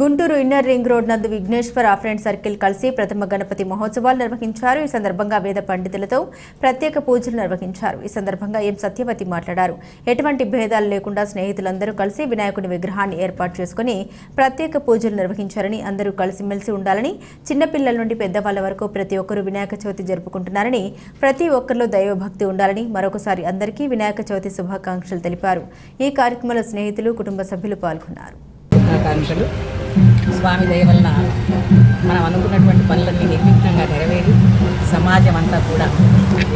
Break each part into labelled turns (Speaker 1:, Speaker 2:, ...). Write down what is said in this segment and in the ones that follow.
Speaker 1: Guntur inner ring road నందు Vighneshwara friend circle కలిసి ప్రథమ గణపతి మహోత్సవాలు నిర్వహించారు. ఈ సందర్భంగా వేద పండితులతో ప్రత్యేక పూజలు నిర్వహించారు. ఈ సందర్భంగా ఎం సత్యవతి మాట్లాడారు. ఎటువంటి భేదాలు లేకుండా స్నేహితులందరూ కలిసి వినాయకుని విగ్రహాన్ని ఏర్పాటు చేసుకుని ప్రత్యేక పూజలు నిర్వహించారని అందరూ కలిసిమెలిసి ఉండాలని చిన్నపిల్లల నుండి పెద్దవాళ్ళ వరకు ప్రతి ఒక్కరూ వినాయక చవితి జరుపుకుంటున్నారని ప్రతి ఒక్కరిలో దైవభక్తి ఉండాలని మరొకసారి అందరికీ వినాయక చవితి శుభాకాంక్షలు తెలిపారు. ఈ కార్యక్రమంలో స్నేహితులు కుటుంబ సభ్యులు పాల్గొన్నారు.
Speaker 2: స్వామి దయ వలన మనం అనుకున్నటువంటి పనులన్నీ నిర్విఘ్నంగా నెరవేరి సమాజం అంతా కూడా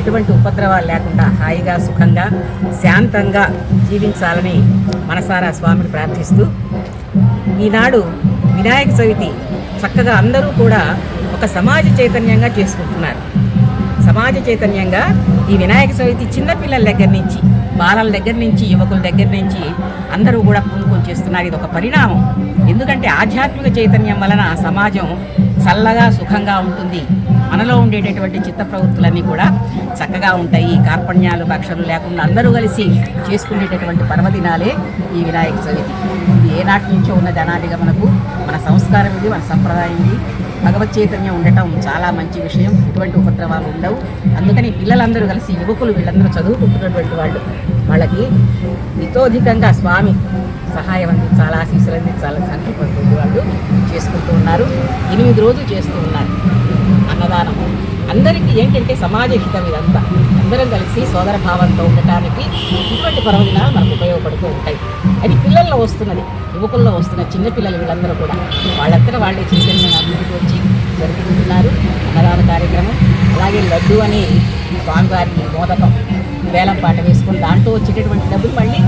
Speaker 2: ఎటువంటి ఉపద్రవాలు లేకుండా హాయిగా సుఖంగా శాంతంగా జీవించాలని మనసారా స్వామిని ప్రార్థిస్తూ ఈనాడు వినాయక చవితి చక్కగా అందరూ కూడా ఒక సమాజ చైతన్యంగా చేసుకుంటున్నారు. సమాజ చైతన్యంగా ఈ వినాయక చవితి చిన్నపిల్లల దగ్గర నుంచి బాలల దగ్గర నుంచి యువకుల దగ్గర నుంచి అందరూ కూడా పూనుకొని చేస్తున్నారు. ఇది ఒక పరిణామం. ఎందుకంటే ఆధ్యాత్మిక చైతన్యం వలన సమాజం చల్లగా సుఖంగా ఉంటుంది. మనలో ఉండేటటువంటి చిత్త ప్రవృత్తులన్నీ కూడా చక్కగా ఉంటాయి. కార్పణ్యాలు భక్షలు లేకుండా అందరూ కలిసి చేసుకునేటటువంటి పర్వదినాలే ఈ వినాయక చవితి. ఇది ఏనాటి నుంచో ఉన్న ధనాదిగా మనకు మన సంస్కారం ఇది మన సంప్రదాయం ఇది. భగవత్ చైతన్యం ఉండటం చాలా మంచి విషయం. ఎటువంటి ఉపద్రవాలు ఉండవు. అందుకని పిల్లలందరూ కలిసి యువకులు వీళ్ళందరూ చదువుకుంటున్నటువంటి వాళ్ళు వాళ్ళకి నితోధికంగా స్వామి సహాయం అందించాలా ఆశీస్సులు చాలా సంకల్పంతో వాళ్ళు చేసుకుంటూ ఉన్నారు. ఎనిమిది రోజులు చేస్తూ ఉన్నారు. అన్నదానం అందరికీ ఏంటంటే సమాజ హితం ఇదంతా. అందరం కలిసి సోదర భావంతో ఉండటానికి ఇటువంటి పర్వదినాలు మనకు ఉపయోగపడుతూ ఉంటాయి. అది పిల్లల్లో వస్తున్నది యువకుల్లో వస్తున్న చిన్నపిల్లలు వీళ్ళందరూ కూడా వాళ్ళంతా వాళ్ళే చైతన్యంగా ముందుకు వచ్చి జరుపుకుంటున్నారు అన్నదాన కార్యక్రమం అలాగే లడ్డు అని స్వామివారికి మోదకం వేలం పాట వేసుకుని దాంట్లో వచ్చేటటువంటి డబ్బులు మళ్ళీ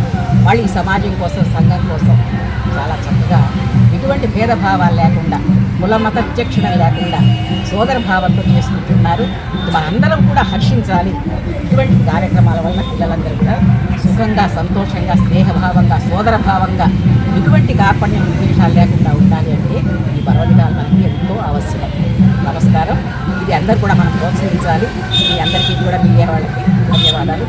Speaker 2: వాళ్ళు ఈ సమాజం కోసం సంఘం కోసం చాలా చక్కగా ఎటువంటి భేదభావాలు లేకుండా కుల మత విచక్షణ లేకుండా సోదర భావంతో చేసుకుంటున్నారు. మనందరం కూడా హర్షించాలి. ఇటువంటి కార్యక్రమాల వల్ల పిల్లలందరూ కూడా సుఖంగా సంతోషంగా స్నేహభావంగా సోదర భావంగా ఎటువంటి కార్పణ్య విద్వేషాలు లేకుండా ఉండాలి అంటే అందరూ కూడా మనం ప్రోత్సహించాలి. మీ అందరికీ కూడా మీడియా వాళ్ళకి ధన్యవాదాలు.